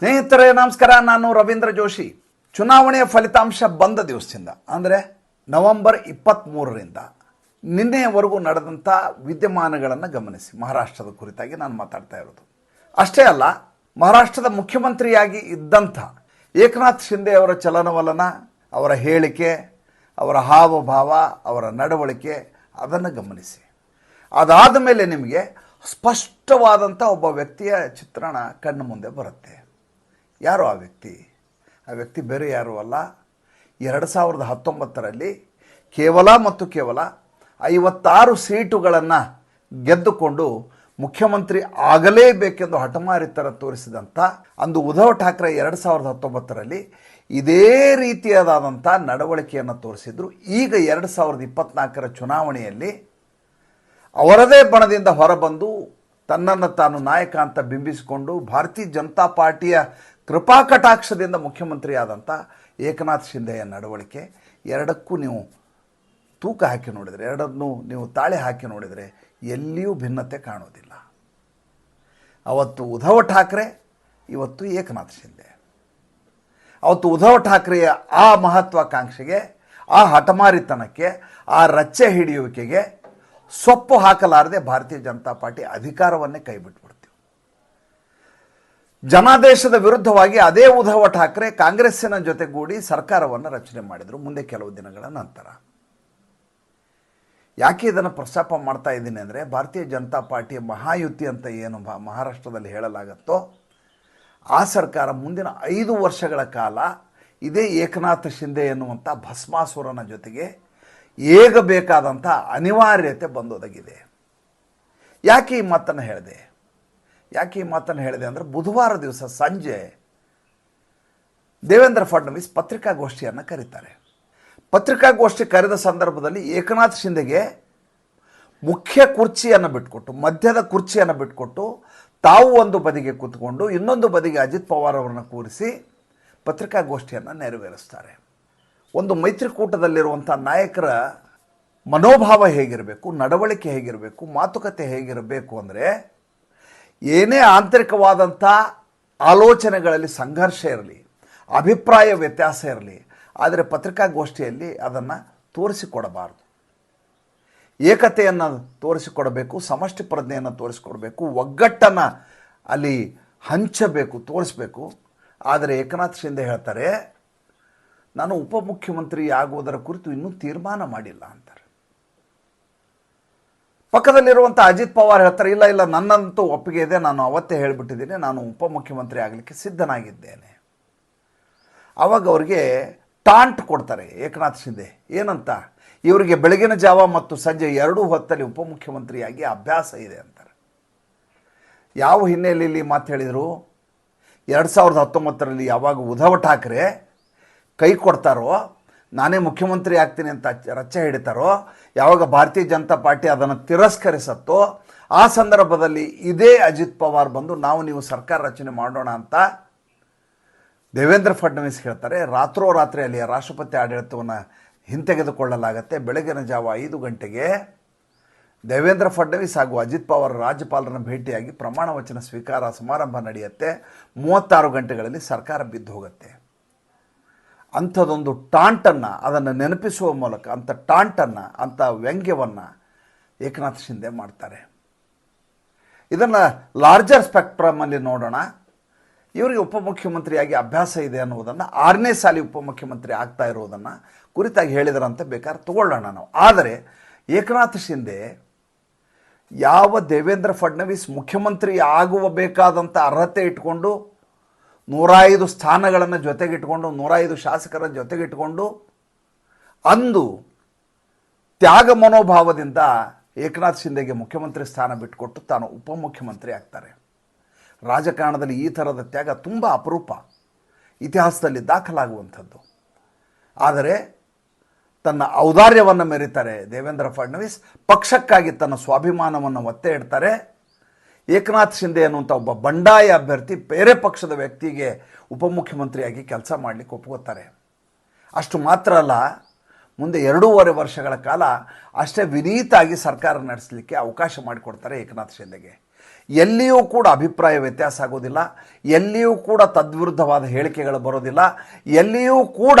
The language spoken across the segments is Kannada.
ಸ್ನೇಹಿತರೇ, ನಮಸ್ಕಾರ. ನಾನು ರವೀಂದ್ರ ಜೋಶಿ. ಚುನಾವಣೆಯ ಫಲಿತಾಂಶ ಬಂದ ದಿವಸದಿಂದ, ಅಂದರೆ ನವೆಂಬರ್ ಇಪ್ಪತ್ತ್ಮೂರರಿಂದ ನಿನ್ನೆಯವರೆಗೂ ನಡೆದಂಥ ವಿದ್ಯಮಾನಗಳನ್ನು ಗಮನಿಸಿ, ಮಹಾರಾಷ್ಟ್ರದ ಕುರಿತಾಗಿ ನಾನು ಮಾತಾಡ್ತಾ ಇರೋದು. ಅಷ್ಟೇ ಅಲ್ಲ, ಮಹಾರಾಷ್ಟ್ರದ ಮುಖ್ಯಮಂತ್ರಿಯಾಗಿ ಇದ್ದಂಥ ಏಕನಾಥ್ ಶಿಂದೆ ಅವರ ಚಲನವಲನ, ಅವರ ಹೇಳಿಕೆ, ಅವರ ಹಾವಭಾವ, ಅವರ ನಡವಳಿಕೆ, ಅದನ್ನು ಗಮನಿಸಿ. ಅದಾದ ಮೇಲೆ ನಿಮಗೆ ಸ್ಪಷ್ಟವಾದಂಥ ಒಬ್ಬ ವ್ಯಕ್ತಿಯ ಚಿತ್ರಣ ಕಣ್ಣು ಮುಂದೆ ಬರುತ್ತೆ. ಯಾರು ಆ ವ್ಯಕ್ತಿ. ಆ ವ್ಯಕ್ತಿ ಬೇರೆ ಯಾರೂ ಅಲ್ಲ. ಎರಡು ಸಾವಿರದ ಹತ್ತೊಂಬತ್ತರಲ್ಲಿ ಕೇವಲ ಮತ್ತು ಕೇವಲ ಐವತ್ತಾರು ಸೀಟುಗಳನ್ನು ಗೆದ್ದುಕೊಂಡು ಮುಖ್ಯಮಂತ್ರಿ ಆಗಲೇಬೇಕೆಂದು ಹಠಮಾರಿತರ ತೋರಿಸಿದಂಥ ಅಂದು ಉದ್ಧವ್ ಠಾಕ್ರೆ ಎರಡು ಸಾವಿರದ ಹತ್ತೊಂಬತ್ತರಲ್ಲಿ ಇದೇ ರೀತಿಯಾದಂಥ ನಡವಳಿಕೆಯನ್ನು ತೋರಿಸಿದ್ರು. ಈಗ ಎರಡು ಸಾವಿರದ ಇಪ್ಪತ್ನಾಲ್ಕರ ಚುನಾವಣೆಯಲ್ಲಿ ಅವರದೇ ಬಣದಿಂದ ಹೊರಬಂದು ತನ್ನನ್ನು ತಾನು ನಾಯಕ ಅಂತ ಬಿಂಬಿಸಿಕೊಂಡು ಭಾರತೀಯ ಜನತಾ ಪಾರ್ಟಿಯ ಕೃಪಾ ಕಟಾಕ್ಷದಿಂದ ಮುಖ್ಯಮಂತ್ರಿಯಾದಂಥ ಏಕನಾಥ್ ಶಿಂದೆಯ ನಡವಳಿಕೆ, ಎರಡಕ್ಕೂ ನೀವು ತೂಕ ಹಾಕಿ ನೋಡಿದರೆ, ಎರಡನ್ನೂ ನೀವು ತಾಳೆ ಹಾಕಿ ನೋಡಿದರೆ ಎಲ್ಲಿಯೂ ಭಿನ್ನತೆ ಕಾಣೋದಿಲ್ಲ. ಅವತ್ತು ಉದ್ಧವ್ ಠಾಕ್ರೆ, ಇವತ್ತು ಏಕನಾಥ್ ಶಿಂದೆ. ಅವತ್ತು ಉದ್ಧವ್ ಠಾಕ್ರೆಯ ಆ ಮಹತ್ವಾಕಾಂಕ್ಷೆಗೆ, ಆ ಹಠಮಾರಿತನಕ್ಕೆ, ಆ ರಚ್ಚೆ ಹಿಡಿಯುವಿಕೆಗೆ ಸೊಪ್ಪು ಹಾಕಲಾರದೆ ಭಾರತೀಯ ಜನತಾ ಪಾರ್ಟಿ ಅಧಿಕಾರವನ್ನೇ ಕೈಬಿಟ್ಬಿಡ್ತೀವಿ ಜನಾದೇಶದ ವಿರುದ್ಧವಾಗಿ ಅದೇ ಉದ್ಧವ ಠಾಕ್ರೆ ಕಾಂಗ್ರೆಸ್ಸಿನ ಜೊತೆಗೂಡಿ ಸರ್ಕಾರವನ್ನು ರಚನೆ ಮಾಡಿದರು ಮುಂದೆ ಕೆಲವು ದಿನಗಳ ನಂತರ. ಯಾಕೆ ಇದನ್ನು ಪ್ರಸ್ತಾಪ ಮಾಡ್ತಾ ಇದ್ದೀನಿ ಅಂದರೆ ಭಾರತೀಯ ಜನತಾ ಪಾರ್ಟಿಯ ಮಹಾಯುತಿ ಅಂತ ಏನು ಮಹಾರಾಷ್ಟ್ರದಲ್ಲಿ ಹೇಳಲಾಗತ್ತೋ, ಆ ಸರ್ಕಾರ ಮುಂದಿನ ಐದು ವರ್ಷಗಳ ಕಾಲ ಇದೇ ಏಕನಾಥ ಶಿಂದೆ ಎನ್ನುವಂಥ ಭಸ್ಮಾಸುರನ ಜೊತೆಗೆ ಏಗಬೇಕಾದಂಥ ಅನಿವಾರ್ಯತೆ ಬಂದೊದಗಿದೆ. ಯಾಕೆ ಈ ಮಾತನ್ನು ಹೇಳಿದೆ? ಯಾಕೆ ಈ ಮಾತನ್ನು ಹೇಳಿದೆ ಅಂದರೆ ಬುಧವಾರ ದಿವಸ ಸಂಜೆ ದೇವೇಂದ್ರ ಫಡ್ನವೀಸ್ ಪತ್ರಿಕಾಗೋಷ್ಠಿಯನ್ನು ಕರೀತಾರೆ. ಪತ್ರಿಕಾಗೋಷ್ಠಿ ಕರೆದ ಸಂದರ್ಭದಲ್ಲಿ ಏಕನಾಥ್ ಶಿಂದೆಗೆ ಮುಖ್ಯ ಕುರ್ಚಿಯನ್ನು ಬಿಟ್ಕೊಟ್ಟು ಮಧ್ಯದ ಕುರ್ಚಿಯನ್ನು ಬಿಟ್ಕೊಟ್ಟು ತಾವು ಒಂದು ಬದಿಗೆ ಕೂತ್ಕೊಂಡು ಇನ್ನೊಂದು ಬದಿಗೆ ಅಜಿತ್ ಪವಾರ್ ಅವರನ್ನು ಕೂರಿಸಿ ಪತ್ರಿಕಾಗೋಷ್ಠಿಯನ್ನು ನೆರವೇರಿಸ್ತಾರೆ. ಒಂದು ಮೈತ್ರಿಕೂಟದಲ್ಲಿರುವಂಥ ನಾಯಕರ ಮನೋಭಾವ ಹೇಗಿರಬೇಕು, ನಡವಳಿಕೆ ಹೇಗಿರಬೇಕು, ಮಾತುಕತೆ ಹೇಗಿರಬೇಕು ಅಂದರೆ ಏನೇ ಆಂತರಿಕವಾದಂಥ ಆಲೋಚನೆಗಳಲ್ಲಿ ಸಂಘರ್ಷ ಇರಲಿ, ಅಭಿಪ್ರಾಯ ವ್ಯತ್ಯಾಸ ಇರಲಿ, ಆದರೆ ಪತ್ರಿಕಾಗೋಷ್ಠಿಯಲ್ಲಿ ಅದನ್ನು ತೋರಿಸಿಕೊಡಬಾರ್ದು. ಏಕತೆಯನ್ನು ತೋರಿಸಿಕೊಡಬೇಕು, ಸಮಷ್ಟಿ ಪ್ರಜ್ಞೆಯನ್ನು ತೋರಿಸಿಕೊಡಬೇಕು, ಒಗ್ಗಟ್ಟನ್ನು ಅಲ್ಲಿ ಹಂಚಬೇಕು, ತೋರಿಸಬೇಕು. ಆದರೆ ಏಕನಾಥ್ ಶಿಂದೆ ಹೇಳ್ತಾರೆ, ನಾನು ಉಪಮುಖ್ಯಮಂತ್ರಿ ಆಗುವುದರ ಕುರಿತು ಇನ್ನೂ ತೀರ್ಮಾನ ಮಾಡಿಲ್ಲ ಅಂತಾರೆ. ಪಕ್ಕದಲ್ಲಿರುವಂಥ ಅಜಿತ್ ಪವಾರ್ ಹೇಳ್ತಾರೆ ಇಲ್ಲ ಇಲ್ಲ, ನನ್ನಂತೂ ಒಪ್ಪಿಗೆ ಇದೆ, ನಾನು ಅವತ್ತೇ ಹೇಳಿಬಿಟ್ಟಿದ್ದೀನಿ, ನಾನು ಉಪಮುಖ್ಯಮಂತ್ರಿ ಆಗಲಿಕ್ಕೆ ಸಿದ್ಧನಾಗಿದ್ದೇನೆ. ಆವಾಗ ಅವರಿಗೆ ಟಾಂಟ್ ಕೊಡ್ತಾರೆ ಏಕನಾಥ್ ಶಿಂದೆ ಏನಂತ? ಇವರಿಗೆ ಬೆಳಗಿನ ಜಾವ ಮತ್ತು ಸಂಜೆ ಎರಡೂ ಹೊತ್ತಲ್ಲಿ ಉಪಮುಖ್ಯಮಂತ್ರಿಯಾಗಿ ಅಭ್ಯಾಸ ಇದೆ ಅಂತಾರೆ. ಯಾವ ಹಿನ್ನೆಲೆಯಲ್ಲಿ ಮಾತು ಹೇಳಿದರು? ಎರಡು ಸಾವಿರದ ಹತ್ತೊಂಬತ್ತರಲ್ಲಿ ಯಾವಾಗ ಉದ್ಧವ್ ಠಾಕ್ರೆ ಕೈ ಕೊಡ್ತಾರೋ ನಾನೇ ಮುಖ್ಯಮಂತ್ರಿ ಆಗ್ತೀನಿ ಅಂತ ರಚ್ಚೆ ಹಿಡಿತಾರೋ, ಯಾವಾಗ ಭಾರತೀಯ ಜನತಾ ಪಾರ್ಟಿ ಅದನ್ನು ತಿರಸ್ಕರಿಸತ್ತೋ, ಆ ಸಂದರ್ಭದಲ್ಲಿ ಇದೇ ಅಜಿತ್ ಪವಾರ್ ಬಂದು ನಾವು ನೀವು ಸರ್ಕಾರ ರಚನೆ ಮಾಡೋಣ ಅಂತ ದೇವೇಂದ್ರ ಫಡ್ನವೀಸ್ ಹೇಳ್ತಾರೆ. ರಾತ್ರೋರಾತ್ರಿ ಅಲ್ಲಿಯ ರಾಷ್ಟ್ರಪತಿ ಆಡಳಿತವನ್ನು ಹಿಂತೆಗೆದುಕೊಳ್ಳಲಾಗತ್ತೆ. ಬೆಳಗಿನ ಜಾವ ಐದು ಗಂಟೆಗೆ ದೇವೇಂದ್ರ ಫಡ್ನವೀಸ್ ಹಾಗೂ ಅಜಿತ್ ಪವಾರ್ ರಾಜ್ಯಪಾಲರನ್ನು ಭೇಟಿಯಾಗಿ ಪ್ರಮಾಣ ವಚನ ಸ್ವೀಕಾರ ಸಮಾರಂಭ ನಡೆಯುತ್ತೆ. ಮೂವತ್ತಾರು ಗಂಟೆಗಳಲ್ಲಿ ಸರ್ಕಾರ ಬಿದ್ದು ಹೋಗುತ್ತೆ. ಅಂಥದ್ದೊಂದು ಟಾಂಟನ್ನು, ಅದನ್ನು ನೆನಪಿಸುವ ಮೂಲಕ, ಅಂಥ ಟಾಂಟನ್ನು, ಅಂಥ ವ್ಯಂಗ್ಯವನ್ನು ಏಕನಾಥ್ ಶಿಂದೆ ಮಾಡ್ತಾರೆ. ಇದನ್ನು ಲಾರ್ಜರ್ ಸ್ಪೆಕ್ಟ್ರಮಲ್ಲಿ ನೋಡೋಣ. ಇವರಿಗೆ ಉಪಮುಖ್ಯಮಂತ್ರಿಯಾಗಿ ಅಭ್ಯಾಸ ಇದೆ ಅನ್ನುವುದನ್ನು, ಆರನೇ ಸಾಲಿ ಉಪಮುಖ್ಯಮಂತ್ರಿ ಆಗ್ತಾ ಇರುವುದನ್ನು ಕುರಿತಾಗಿ ಹೇಳಿದರಂತೆ ಬೇಕಾದ್ರೆ ತಗೊಳ್ಳೋಣ ನಾವು. ಆದರೆ ಏಕನಾಥ್ ಶಿಂದೆ ಯಾವ ದೇವೇಂದ್ರ ಫಡ್ನವೀಸ್ ಮುಖ್ಯಮಂತ್ರಿ ಆಗುವ ಬೇಕಾದಂಥ ಅರ್ಹತೆ ಇಟ್ಕೊಂಡು ನೂರೈದು ಸ್ಥಾನಗಳನ್ನು ಜೊತೆಗಿಟ್ಕೊಂಡು, ನೂರೈದು ಶಾಸಕರ ಜೊತೆಗಿಟ್ಕೊಂಡು, ಅಂದು ತ್ಯಾಗ ಮನೋಭಾವದಿಂದ ಏಕನಾಥ್ ಶಿಂದೆಗೆ ಮುಖ್ಯಮಂತ್ರಿ ಸ್ಥಾನ ಬಿಟ್ಟುಕೊಟ್ಟು ತಾನು ಉಪಮುಖ್ಯಮಂತ್ರಿ ಆಗ್ತಾರೆ. ರಾಜಕಾರಣದಲ್ಲಿ ಈ ಥರದ ತ್ಯಾಗ ತುಂಬ ಅಪರೂಪ. ಇತಿಹಾಸದಲ್ಲಿ ದಾಖಲಾಗುವಂಥದ್ದು. ಆದರೆ ತನ್ನ ಔದಾರ್ಯವನ್ನು ಮೆರೀತಾರೆ ದೇವೇಂದ್ರ ಫಡ್ನವೀಸ್. ಪಕ್ಷಕ್ಕಾಗಿ ತನ್ನ ಸ್ವಾಭಿಮಾನವನ್ನು ಒತ್ತೆ ಇಡ್ತಾರೆ ಏಕನಾಥ್ ಶಿಂದೆ ಅನ್ನುವಂಥ ಒಬ್ಬ ಬಂಡಾಯ ಅಭ್ಯರ್ಥಿ ಬೇರೆ ಪಕ್ಷದ ವ್ಯಕ್ತಿಗೆ ಉಪಮುಖ್ಯಮಂತ್ರಿಯಾಗಿ ಕೆಲಸ ಮಾಡಲಿಕ್ಕೆ ಒಪ್ಕೋತಾರೆ. ಅಷ್ಟು ಮಾತ್ರ ಅಲ್ಲ, ಮುಂದೆ ಎರಡೂವರೆ ವರ್ಷಗಳ ಕಾಲ ಅಷ್ಟೇ ವಿನೀತಾಗಿ ಸರ್ಕಾರ ನಡೆಸಲಿಕ್ಕೆ ಅವಕಾಶ ಮಾಡಿಕೊಡ್ತಾರೆ ಏಕನಾಥ್ ಶಿಂದೆಗೆ. ಎಲ್ಲಿಯೂ ಕೂಡ ಅಭಿಪ್ರಾಯ ವ್ಯತ್ಯಾಸ ಆಗೋದಿಲ್ಲ, ಎಲ್ಲಿಯೂ ಕೂಡ ತದ್ವಿರುದ್ಧವಾದ ಹೇಳಿಕೆಗಳು ಬರೋದಿಲ್ಲ, ಎಲ್ಲಿಯೂ ಕೂಡ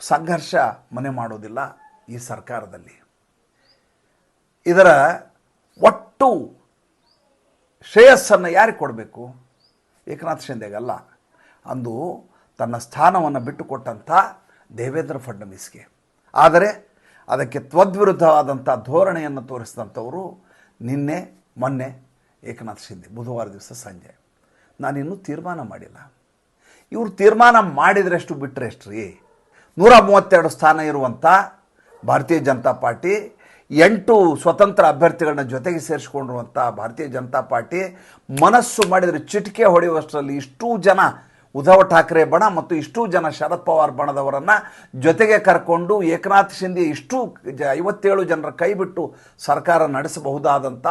ಸಂಘರ್ಷ ಮನೆ ಮಾಡೋದಿಲ್ಲ ಈ ಸರ್ಕಾರದಲ್ಲಿ. ಇದರ ಒಟ್ಟು ಶ್ರೇಯಸ್ಸನ್ನು ಯಾರಿಗೆ ಕೊಡಬೇಕು? ಏಕನಾಥ್ ಶಿಂದೆಗಲ್ಲ ಅಂದು ತನ್ನ ಸ್ಥಾನವನ್ನು ಬಿಟ್ಟುಕೊಟ್ಟಂಥ ದೇವೇಂದ್ರ ಫಡ್ನವೀಸ್ಗೆ. ಆದರೆ ಅದಕ್ಕೆ ತ್ವದ್ವಿರುದ್ಧವಾದಂಥ ಧೋರಣೆಯನ್ನು ತೋರಿಸಿದಂಥವರು ನಿನ್ನೆ, ಮೊನ್ನೆ ಏಕನಾಥ್ ಶಿಂದೆ, ಬುಧವಾರ ದಿವಸ ಸಂಜೆ. ನಾನಿನ್ನೂ ತೀರ್ಮಾನ ಮಾಡಿಲ್ಲ. ಇವರು ತೀರ್ಮಾನ ಮಾಡಿದ್ರೆಷ್ಟು ಬಿಟ್ಟರೆ ಎಷ್ಟು ರೀ ನೂರ ಮೂವತ್ತೆರಡು ಸ್ಥಾನ ಇರುವಂಥ ಭಾರತೀಯ ಜನತಾ ಪಾರ್ಟಿ ಎಂಟು ಸ್ವತಂತ್ರ ಅಭ್ಯರ್ಥಿಗಳನ್ನ ಜೊತೆಗೆ ಸೇರಿಸ್ಕೊಂಡಿರುವಂಥ ಭಾರತೀಯ ಜನತಾ ಪಾರ್ಟಿ ಮನಸ್ಸು ಮಾಡಿದರೆ ಚಿಟಿಕೆ ಹೊಡೆಯುವಷ್ಟರಲ್ಲಿ ಇಷ್ಟೂ ಜನ ಉದ್ಧವ್ ಠಾಕ್ರೆ ಬಣ ಮತ್ತು ಇಷ್ಟೂ ಜನ ಶರದ್ ಪವಾರ್ ಬಣದವರನ್ನು ಜೊತೆಗೆ ಕರ್ಕೊಂಡು ಏಕನಾಥ್ ಶಿಂದೆ ಇಷ್ಟು ಜ ಐವತ್ತೇಳು ಜನರ ಕೈಬಿಟ್ಟು ಸರ್ಕಾರ ನಡೆಸಬಹುದಾದಂಥ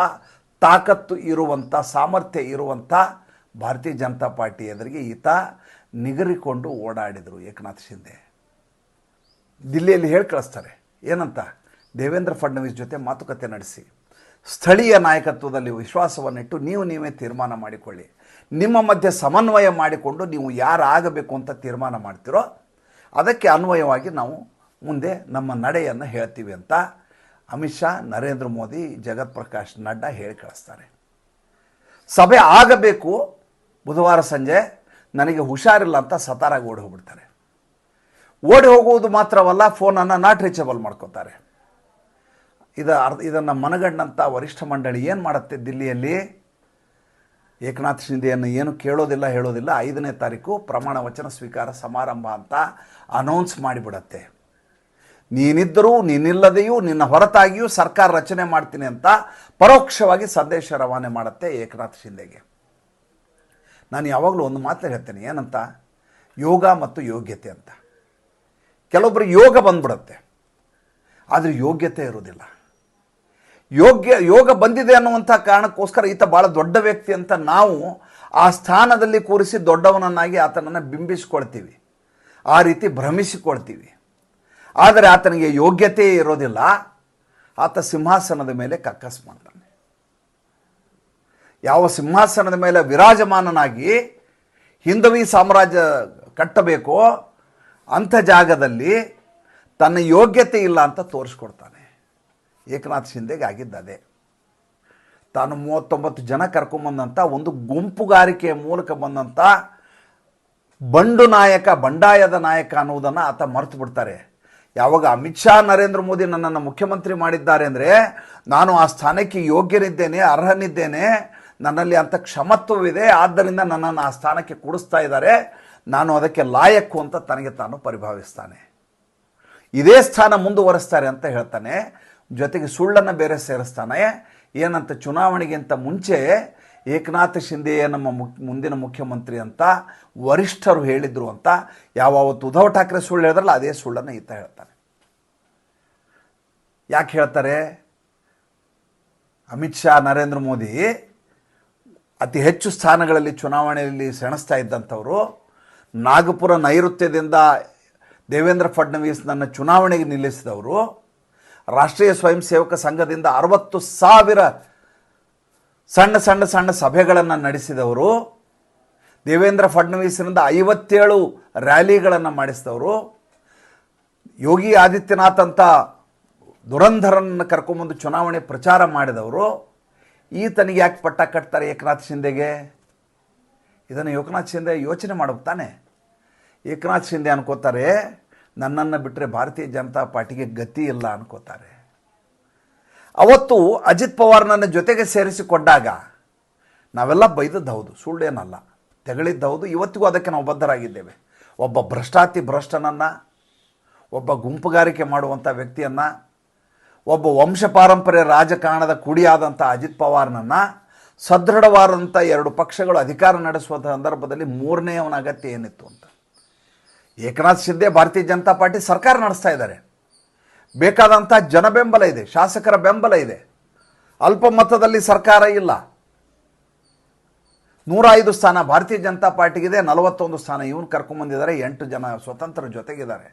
ತಾಕತ್ತು ಇರುವಂಥ ಸಾಮರ್ಥ್ಯ ಇರುವಂಥ ಭಾರತೀಯ ಜನತಾ ಪಾರ್ಟಿ ಎದುರಿಗೆ ಈತ ನಿಗರಿಕೊಂಡು ಓಡಾಡಿದರು ಏಕನಾಥ್ ಶಿಂದೆ ದಿಲ್ಲಿಯಲ್ಲಿ ಹೇಳಿ ಕಳಿಸ್ತಾರೆ. ಏನಂತ? ದೇವೇಂದ್ರ ಫಡ್ನವೀಸ್ ಜೊತೆ ಮಾತುಕತೆ ನಡೆಸಿ. ಸ್ಥಳೀಯ ನಾಯಕತ್ವದಲ್ಲಿ ವಿಶ್ವಾಸವನ್ನಿಟ್ಟು ನೀವು ನೀವೇ ತೀರ್ಮಾನ ಮಾಡಿಕೊಳ್ಳಿ. ನಿಮ್ಮ ಮಧ್ಯೆ ಸಮನ್ವಯ ಮಾಡಿಕೊಂಡು ನೀವು ಯಾರಾಗಬೇಕು ಅಂತ ತೀರ್ಮಾನ ಮಾಡ್ತೀರೋ, ಅದಕ್ಕೆ ಅನ್ವಯವಾಗಿ ನಾವು ಮುಂದೆ ನಮ್ಮ ನಡೆಯನ್ನು ಹೇಳ್ತೀವಿ ಅಂತ ಅಮಿತ್ ಶಾ, ನರೇಂದ್ರ ಮೋದಿ, ಜಗತ್ ಪ್ರಕಾಶ್ ನಡ್ಡಾ ಹೇಳಿ ಕಳಿಸ್ತಾರೆ. ಸಭೆ ಆಗಬೇಕು ಬುಧವಾರ ಸಂಜೆ, ನನಗೆ ಹುಷಾರಿಲ್ಲ ಅಂತ ಸತಾರಾಗಿ ಓಡಿ ಹೋಗ್ಬಿಡ್ತಾರೆ. ಓಡಿ ಹೋಗುವುದು ಮಾತ್ರವಲ್ಲ, ಫೋನನ್ನು ನಾಟ್ ರೀಚಬಲ್ ಮಾಡ್ಕೋತಾರೆ. ಇದು ಅರ್ಧ, ಇದನ್ನು ಮನಗಂಡಂಥ ವರಿಷ್ಠ ಮಂಡಳಿ ಏನು ಮಾಡುತ್ತೆ ದಿಲ್ಲಿಯಲ್ಲಿ? ಏಕನಾಥ್ ಶಿಂದೆಯನ್ನು ಏನು ಕೇಳೋದಿಲ್ಲ, ಹೇಳೋದಿಲ್ಲ. ಐದನೇ ತಾರೀಕು ಪ್ರಮಾಣ ವಚನ ಸ್ವೀಕಾರ ಸಮಾರಂಭ ಅಂತ ಅನೌನ್ಸ್ ಮಾಡಿಬಿಡತ್ತೆ. ನೀನಿದ್ದರೂ, ನೀನಿಲ್ಲದೆಯೂ, ನಿನ್ನ ಹೊರತಾಗಿಯೂ ಸರ್ಕಾರ ರಚನೆ ಮಾಡ್ತೀನಿ ಅಂತ ಪರೋಕ್ಷವಾಗಿ ಸಂದೇಶ ರವಾನೆ ಮಾಡುತ್ತೆ ಏಕನಾಥ್ ಶಿಂದೆಗೆ. ನಾನು ಯಾವಾಗಲೂ ಒಂದು ಮಾತು ಹೇಳ್ತೇನೆ, ಏನಂತ? ಯೋಗ ಮತ್ತು ಯೋಗ್ಯತೆ ಅಂತ. ಕೆಲವೊಬ್ಬರು ಯೋಗ ಬಂದ್ಬಿಡುತ್ತೆ, ಆದರೆ ಯೋಗ್ಯತೆ ಇರೋದಿಲ್ಲ ಯೋಗ್ಯ, ಯೋಗ ಬಂದಿದೆ ಅನ್ನುವಂಥ ಕಾರಣಕ್ಕೋಸ್ಕರ ಈತ ಭಾಳ ದೊಡ್ಡ ವ್ಯಕ್ತಿ ಅಂತ ನಾವು ಆ ಸ್ಥಾನದಲ್ಲಿ ಕೂರಿಸಿ ದೊಡ್ಡವನನ್ನಾಗಿ ಆತನನ್ನು ಬಿಂಬಿಸಿಕೊಳ್ತೀವಿ. ಆ ರೀತಿ ಭ್ರಮಿಸಿಕೊಳ್ತೀವಿ. ಆದರೆ ಆತನಿಗೆ ಯೋಗ್ಯತೆ ಇರೋದಿಲ್ಲ. ಆತ ಸಿಂಹಾಸನದ ಮೇಲೆ ಕಕ್ಕಸ್ ಮಾಡ್ತಾನೆ. ಯಾವ ಸಿಂಹಾಸನದ ಮೇಲೆ ವಿರಾಜಮಾನನಾಗಿ ಹಿಂದವಿ ಸಾಮ್ರಾಜ್ಯ ಕಟ್ಟಬೇಕೋ ಅಂಥ ಜಾಗದಲ್ಲಿ ತನ್ನ ಯೋಗ್ಯತೆ ಇಲ್ಲ ಅಂತ ತೋರಿಸ್ಕೊಡ್ತಾನೆ. ಏಕನಾಥ್ ಶಿಂದೆಗೆ ಆಗಿದ್ದು ಅದೇ ತಾನು ಮೂವತ್ತೊಂಬತ್ತು ಜನ ಕರ್ಕೊಂಬಂದಂಥ ಒಂದು ಗುಂಪುಗಾರಿಕೆಯ ಮೂಲಕ ಬಂದಂಥ ಬಂಡು ನಾಯಕ, ಬಂಡಾಯದ ನಾಯಕ ಅನ್ನುವುದನ್ನು ಆತ ಮರೆತು ಬಿಡ್ತಾರೆ. ಯಾವಾಗ ಅಮಿತ್ ಶಾ, ನರೇಂದ್ರ ಮೋದಿ ನನ್ನನ್ನು ಮುಖ್ಯಮಂತ್ರಿ ಮಾಡಿದ್ದಾರೆ ಅಂದರೆ, ನಾನು ಆ ಸ್ಥಾನಕ್ಕೆ ಯೋಗ್ಯನಿದ್ದೇನೆ, ಅರ್ಹನಿದ್ದೇನೆ, ನನ್ನಲ್ಲಿ ಅಂಥ ಕ್ಷಮತ್ವವಿದೆ, ಆದ್ದರಿಂದ ನನ್ನನ್ನು ಆ ಸ್ಥಾನಕ್ಕೆ ಕೂಡಿಸ್ತಾ ಇದ್ದಾರೆ, ನಾನು ಅದಕ್ಕೆ ಲಾಯಕ್ಕು ಅಂತ ತನಗೆ ತಾನು ಪರಿಭಾವಿಸ್ತಾನೆ. ಇದೇ ಸ್ಥಾನ ಮುಂದುವರೆಸ್ತಾರೆ ಅಂತ ಹೇಳ್ತಾನೆ. ಜೊತೆಗೆ ಸುಳ್ಳನ್ನು ಬೇರೆ ಸೇರಿಸ್ತಾನೆ. ಏನಂತ ಚುನಾವಣೆಗಿಂತ ಮುಂಚೆ ಏಕನಾಥ ಶಿಂದೆಯೇ ನಮ್ಮ ಮುಕ್ ಮುಂದಿನ ಮುಖ್ಯಮಂತ್ರಿ ಅಂತ ವರಿಷ್ಠರು ಹೇಳಿದರು ಅಂತ ಯಾವತ್ತು ಉದ್ಧವ್ ಠಾಕ್ರೆ ಸುಳ್ಳು ಹೇಳಿದ್ರಲ್ಲ, ಅದೇ ಸುಳ್ಳನ್ನು ಈತ ಹೇಳ್ತಾನೆ. ಯಾಕೆ ಹೇಳ್ತಾರೆ? ಅಮಿತ್ ಶಾ, ನರೇಂದ್ರ ಮೋದಿ ಅತಿ ಹೆಚ್ಚು ಸ್ಥಾನಗಳಲ್ಲಿ ಚುನಾವಣೆಯಲ್ಲಿ ಸೆಣಸ್ತಾ ಇದ್ದಂಥವರು ನಾಗಪುರ ನೈಋತ್ಯದಿಂದ ದೇವೇಂದ್ರ ಫಡ್ನವೀಸ್ ನನ್ನ ಚುನಾವಣೆಗೆ ನಿಲ್ಲಿಸಿದವರು ರಾಷ್ಟ್ರೀಯ ಸ್ವಯಂ ಸೇವಕ ಸಂಘದಿಂದ ಅರವತ್ತು ಸಾವಿರ ಸಣ್ಣ ಸಣ್ಣ ಸಣ್ಣ ಸಭೆಗಳನ್ನು ನಡೆಸಿದವರು. ದೇವೇಂದ್ರ ಫಡ್ನವೀಸ್ನಿಂದ ಐವತ್ತೇಳು ರ್ಯಾಲಿಗಳನ್ನು ಮಾಡಿಸಿದವರು. ಯೋಗಿ ಆದಿತ್ಯನಾಥ್ ಅಂತ ದುರಂಧರನ್ನು ಕರ್ಕೊಂಬಂದು ಚುನಾವಣೆ ಪ್ರಚಾರ ಮಾಡಿದವರು. ಈತನಿಗೆ ಯಾಕೆ ಪಟ್ಟ ಕಟ್ತಾರೆ ಏಕನಾಥ್ ಶಿಂದೆಗೆ? ಇದನ್ನು ಏಕನಾಥ್ ಶಿಂದೆ ಯೋಚನೆ ಮಾಡಬೇಕು ತಾನೆ. ಏಕನಾಥ್ ಶಿಂದೆ ಅನ್ಕೋತಾರೆ ನನ್ನನ್ನು ಬಿಟ್ಟರೆ ಭಾರತೀಯ ಜನತಾ ಪಾರ್ಟಿಗೆ ಗತಿ ಇಲ್ಲ ಅನ್ಕೋತಾರೆ. ಅವತ್ತು ಅಜಿತ್ ಪವಾರ್ ನನ್ನ ಜೊತೆಗೆ ಸೇರಿಸಿಕೊಂಡಾಗ ನಾವೆಲ್ಲ ಬೈದದ್ದು ಹೌದು, ಸುಳ್ಳೇನಲ್ಲ. ತೆಗಳಿದ್ದ ಹೌದು, ಇವತ್ತಿಗೂ ಅದಕ್ಕೆ ನಾವು ಬದ್ಧರಾಗಿದ್ದೇವೆ. ಒಬ್ಬ ಭ್ರಷ್ಟಾತಿ ಭ್ರಷ್ಟನನ್ನು, ಒಬ್ಬ ಗುಂಪುಗಾರಿಕೆ ಮಾಡುವಂಥ ವ್ಯಕ್ತಿಯನ್ನು, ಒಬ್ಬ ವಂಶ ಪಾರಂಪರ್ಯ ರಾಜಕಾರಣದ ಕುಡಿಯಾದಂಥ ಅಜಿತ್ ಪವಾರ್ನನ್ನು ಸದೃಢವಾದಂಥ ಎರಡು ಪಕ್ಷಗಳು ಅಧಿಕಾರ ನಡೆಸುವ ಸಂದರ್ಭದಲ್ಲಿ ಮೂರನೆಯವನ ಅಗತ್ಯ ಏನಿತ್ತು ಅಂತ. ಏಕನಾಥ್ ಶಿಂದೆ ಭಾರತೀಯ ಜನತಾ ಪಾರ್ಟಿ ಸರ್ಕಾರ ನಡೆಸ್ತಾ ಇದ್ದಾರೆ. ಬೇಕಾದಂಥ ಜನ ಬೆಂಬಲ ಇದೆ, ಶಾಸಕರ ಬೆಂಬಲ ಇದೆ. ಅಲ್ಪಮತದಲ್ಲಿ ಸರ್ಕಾರ ಇಲ್ಲ. ನೂರ ಐದು ಸ್ಥಾನ ಭಾರತೀಯ ಜನತಾ ಪಾರ್ಟಿಗಿದೆ, ನಲವತ್ತೊಂದು ಸ್ಥಾನ ಇವನು ಕರ್ಕೊಂಬಂದಿದ್ದಾರೆ, ಎಂಟು ಜನ ಸ್ವತಂತ್ರ ಜೊತೆಗಿದ್ದಾರೆ.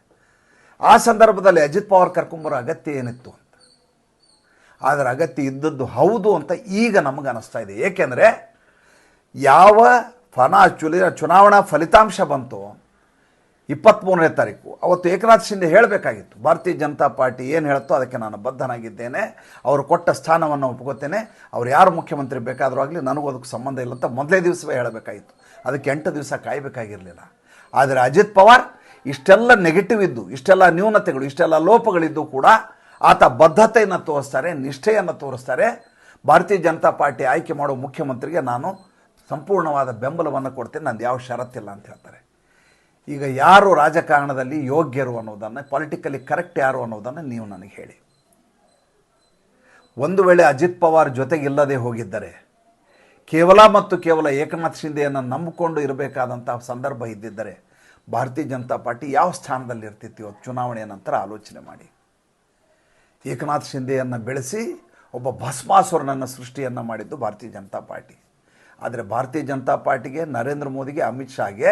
ಆ ಸಂದರ್ಭದಲ್ಲಿ ಅಜಿತ್ ಪವಾರ್ ಕರ್ಕೊಂಬರೋ ಅಗತ್ಯ ಏನಿತ್ತು ಅಂತ. ಅದರ ಅಗತ್ಯ ಇದ್ದದ್ದು ಹೌದು ಅಂತ ಈಗ ನಮಗೆ ಅನ್ನಿಸ್ತಾ ಇದೆ. ಏಕೆಂದರೆ ಯಾವ ಫನ ಚುಲಿ ಚುನಾವಣಾ ಫಲಿತಾಂಶ ಬಂತು ಇಪ್ಪತ್ತ್ಮೂರನೇ ತಾರೀಕು. ಅವತ್ತು ಏಕನಾಥ್ ಶಿಂದೆ ಹೇಳಬೇಕಾಗಿತ್ತು. ಭಾರತೀಯ ಜನತಾ ಪಾರ್ಟಿ ಏನು ಹೇಳುತ್ತೋ ಅದಕ್ಕೆ ನಾನು ಬದ್ಧನಾಗಿದ್ದೇನೆ. ಅವರು ಕೊಟ್ಟ ಸ್ಥಾನವನ್ನು ಒಪ್ಕೋತೇನೆ. ಅವ್ರು ಯಾರು ಮುಖ್ಯಮಂತ್ರಿ ಬೇಕಾದರೂ ಆಗಲಿ ನನಗೂ ಅದಕ್ಕೆ ಸಂಬಂಧ ಇಲ್ಲ ಅಂತ ಮೊದಲೇ ದಿವಸವೇ ಹೇಳಬೇಕಾಗಿತ್ತು. ಅದಕ್ಕೆ ಎಂಟು ದಿವಸ ಕಾಯಬೇಕಾಗಿರಲಿಲ್ಲ. ಆದರೆ ಅಜಿತ್ ಪವಾರ್ ಇಷ್ಟೆಲ್ಲ ನೆಗೆಟಿವ್ ಇದ್ದು, ಇಷ್ಟೆಲ್ಲ ನ್ಯೂನತೆಗಳು, ಇಷ್ಟೆಲ್ಲ ಲೋಪಗಳಿದ್ದು ಕೂಡ ಆತ ಬದ್ಧತೆಯನ್ನು ತೋರಿಸ್ತಾರೆ, ನಿಷ್ಠೆಯನ್ನು ತೋರಿಸ್ತಾರೆ. ಭಾರತೀಯ ಜನತಾ ಪಾರ್ಟಿ ಆಯ್ಕೆ ಮಾಡುವ ಮುಖ್ಯಮಂತ್ರಿಗೆ ನಾನು ಸಂಪೂರ್ಣವಾದ ಬೆಂಬಲವನ್ನು ಕೊಡ್ತೇನೆ. ನಂದು ಯಾವ ಷರತ್ತಿಲ್ಲ ಅಂತ ಹೇಳ್ತಾರೆ. ಈಗ ಯಾರು ರಾಜಕಾರಣದಲ್ಲಿ ಯೋಗ್ಯರು ಅನ್ನೋದನ್ನು ಪೊಲಿಟಿಕಲಿ ಕರೆಕ್ಟ್ ಯಾರು ಅನ್ನೋದನ್ನು ನೀವು ನನಗೆ ಹೇಳಿ. ಒಂದು ವೇಳೆ ಅಜಿತ್ ಪವಾರ್ ಜೊತೆಗಿಲ್ಲದೆ ಹೋಗಿದ್ದರೆ, ಕೇವಲ ಮತ್ತು ಕೇವಲ ಏಕನಾಥ್ ಶಿಂದೆಯನ್ನು ನಂಬಿಕೊಂಡು ಇರಬೇಕಾದಂತಹ ಸಂದರ್ಭ ಇದ್ದಿದ್ದರೆ, ಭಾರತೀಯ ಜನತಾ ಪಾರ್ಟಿ ಯಾವ ಸ್ಥಾನದಲ್ಲಿ ಇರ್ತಿತ್ತು ಇವತ್ತು ಚುನಾವಣೆಯ ನಂತರ ಆಲೋಚನೆ ಮಾಡಿ. ಏಕನಾಥ್ ಶಿಂದೆಯನ್ನು ಬೆಳೆಸಿ, ಒಬ್ಬ ಭಸ್ಮಾಸುರನನ್ನು ಸೃಷ್ಟಿಯನ್ನು ಮಾಡಿದ್ದು ಭಾರತೀಯ ಜನತಾ ಪಾರ್ಟಿ. ಆದರೆ ಭಾರತೀಯ ಜನತಾ ಪಾರ್ಟಿಗೆ ನರೇಂದ್ರ ಮೋದಿಗೆ ಅಮಿತ್ ಶಾಗೆ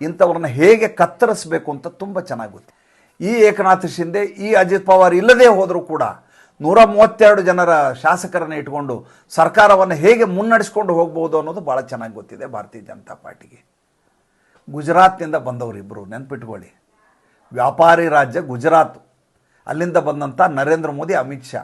ಇಂಥವ್ರನ್ನ ಹೇಗೆ ಕತ್ತರಿಸಬೇಕು ಅಂತ ತುಂಬ ಚೆನ್ನಾಗಿ ಗೊತ್ತು ಈ ಏಕನಾಥ್ ಶಿಂದೆ ಈ ಅಜಿತ್ ಪವಾರ್ ಇಲ್ಲದೇ ಹೋದರೂ ಕೂಡ ನೂರ ಮೂವತ್ತೆರಡು ಜನರ ಶಾಸಕರನ್ನು ಇಟ್ಕೊಂಡು ಸರ್ಕಾರವನ್ನು ಹೇಗೆ ಮುನ್ನಡೆಸ್ಕೊಂಡು ಹೋಗ್ಬೋದು ಅನ್ನೋದು ಭಾಳ ಚೆನ್ನಾಗಿ ಗೊತ್ತಿದೆ ಭಾರತೀಯ ಜನತಾ ಪಾರ್ಟಿಗೆ. ಗುಜರಾತ್ನಿಂದ ಬಂದವರು ಇಬ್ಬರು ನೆನ್ಪಿಟ್ಕೊಳ್ಳಿ. ವ್ಯಾಪಾರಿ ರಾಜ್ಯ ಗುಜರಾತ್. ಅಲ್ಲಿಂದ ಬಂದಂಥ ನರೇಂದ್ರ ಮೋದಿ, ಅಮಿತ್ ಶಾ.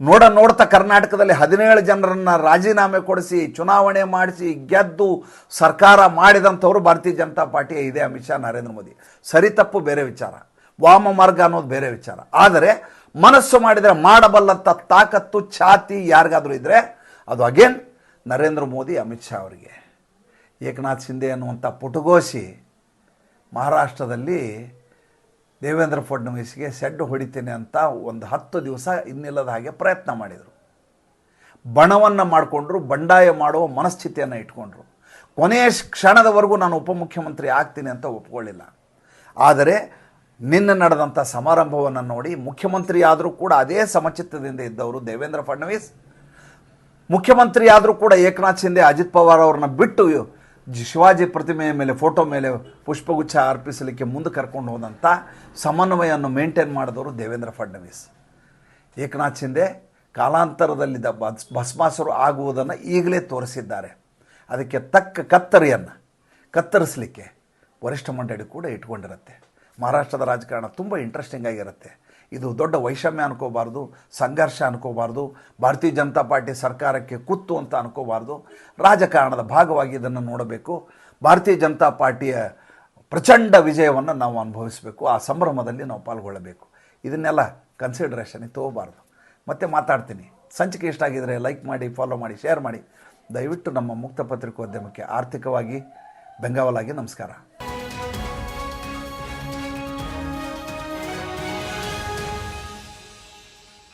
ನೋಡ ನೋಡ್ತಾ ಕರ್ನಾಟಕದಲ್ಲಿ ಹದಿನೇಳು ಜನರನ್ನು ರಾಜೀನಾಮೆ ಕೊಡಿಸಿ, ಚುನಾವಣೆ ಮಾಡಿಸಿ, ಗೆದ್ದು ಸರ್ಕಾರ ಮಾಡಿದಂಥವ್ರು ಭಾರತೀಯ ಜನತಾ ಪಾರ್ಟಿ ಇದೆ ಅಮಿತ್ ಶಾ, ನರೇಂದ್ರ ಮೋದಿ. ಸರಿ ತಪ್ಪು ಬೇರೆ ವಿಚಾರ. ವಾಮ ಮಾರ್ಗ ಅನ್ನೋದು ಬೇರೆ ವಿಚಾರ. ಆದರೆ ಮನಸ್ಸು ಮಾಡಿದರೆ ಮಾಡಬಲ್ಲಂಥ ತಾಕತ್ತು, ಛಾತಿ ಯಾರಿಗಾದರೂ ಇದ್ದರೆ ಅದು ಅಗೇನ್ ನರೇಂದ್ರ ಮೋದಿ, ಅಮಿತ್ ಶಾ ಅವರಿಗೆ. ಏಕನಾಥ್ ಶಿಂದೆ ಅನ್ನುವಂಥ ಪುಟಗೋಸಿ ಮಹಾರಾಷ್ಟ್ರದಲ್ಲಿ ದೇವೇಂದ್ರ ಫಡ್ನವೀಸ್ಗೆ ಸೆಡ್ ಹೊಡಿತೇನೆ ಅಂತ ಒಂದು ಹತ್ತು ದಿವಸ ಇನ್ನಿಲ್ಲದ ಹಾಗೆ ಪ್ರಯತ್ನ ಮಾಡಿದರು. ಬಣವನ್ನು ಮಾಡಿಕೊಂಡ್ರು, ಬಂಡಾಯ ಮಾಡುವ ಮನಸ್ಥಿತಿಯನ್ನು ಇಟ್ಕೊಂಡ್ರು. ಕೊನೆಯ ಕ್ಷಣದವರೆಗೂ ನಾನು ಉಪಮುಖ್ಯಮಂತ್ರಿ ಆಗ್ತೀನಿ ಅಂತ ಒಪ್ಕೊಳ್ಳಿಲ್ಲ. ಆದರೆ ನಿನ್ನೆ ನಡೆದಂಥ ಸಮಾರಂಭವನ್ನು ನೋಡಿ ಮುಖ್ಯಮಂತ್ರಿ ಆದರೂ ಕೂಡ ಅದೇ ಸಮಚಿತ್ತದಿಂದ ಇದ್ದವರು ದೇವೇಂದ್ರ ಫಡ್ನವೀಸ್. ಮುಖ್ಯಮಂತ್ರಿ ಆದರೂ ಕೂಡ ಏಕನಾಥ್ ಶಿಂದೆ ಅಜಿತ್ ಪವಾರ್ ಅವ್ರನ್ನ ಬಿಟ್ಟು ಶಿವಾಜಿ ಪ್ರತಿಮೆಯ ಮೇಲೆ, ಫೋಟೋ ಮೇಲೆ ಪುಷ್ಪಗುಚ್ಛ ಅರ್ಪಿಸಲಿಕ್ಕೆ ಮುಂದೆ ಕರ್ಕೊಂಡು ಹೋದಂಥ ಸಮನ್ವಯವನ್ನು ಮೇಂಟೈನ್ ಮಾಡಿದವರು ದೇವೇಂದ್ರ ಫಡ್ನವೀಸ್. ಏಕನಾಥ್ ಶಿಂದೆ ಕಾಲಾಂತರದಲ್ಲಿದ್ದ ಬಸ್ ಭಸ್ಮಾಸರು ಆಗುವುದನ್ನು ಈಗಲೇ ತೋರಿಸಿದ್ದಾರೆ. ಅದಕ್ಕೆ ತಕ್ಕ ಕತ್ತರಿಯನ್ನು ಕತ್ತರಿಸಲಿಕ್ಕೆ ವರಿಷ್ಠ ಮಂಡಳಿ ಕೂಡ ಇಟ್ಕೊಂಡಿರುತ್ತೆ. ಮಹಾರಾಷ್ಟ್ರದ ರಾಜಕಾರಣ ತುಂಬ ಇಂಟ್ರೆಸ್ಟಿಂಗ್ ಆಗಿರುತ್ತೆ. ಇದು ದೊಡ್ಡ ವೈಷಮ್ಯ ಅನ್ಕೋಬಾರ್ದು, ಸಂಘರ್ಷ ಅನ್ಕೋಬಾರ್ದು, ಭಾರತೀಯ ಜನತಾ ಪಾರ್ಟಿ ಸರ್ಕಾರಕ್ಕೆ ಕುತ್ತು ಅಂತ ಅನ್ಕೋಬಾರ್ದು. ರಾಜಕಾರಣದ ಭಾಗವಾಗಿ ಇದನ್ನು ನೋಡಬೇಕು. ಭಾರತೀಯ ಜನತಾ ಪಾರ್ಟಿಯ ಪ್ರಚಂಡ ವಿಜಯವನ್ನು ನಾವು ಅನುಭವಿಸಬೇಕು. ಆ ಸಂಭ್ರಮದಲ್ಲಿ ನಾವು ಪಾಲ್ಗೊಳ್ಳಬೇಕು. ಇದನ್ನೆಲ್ಲ ಕನ್ಸಿಡರೇಷನಿಗೆ ತಗೋಬಾರ್ದು. ಮತ್ತೆ ಮಾತಾಡ್ತೀನಿ. ಸಂಚಿಕೆ ಇಷ್ಟ ಆಗಿದರೆ ಲೈಕ್ ಮಾಡಿ ಫಾಲೋ ಮಾಡಿ ಶೇರ್ ಮಾಡಿ. ದಯವಿಟ್ಟು ನಮ್ಮ ಮುಕ್ತ ಪತ್ರಿಕೋದ್ಯಮಕ್ಕೆ ಆರ್ಥಿಕವಾಗಿ ಬೆಂಗಾವಲಾಗಿ ನಮಸ್ಕಾರ.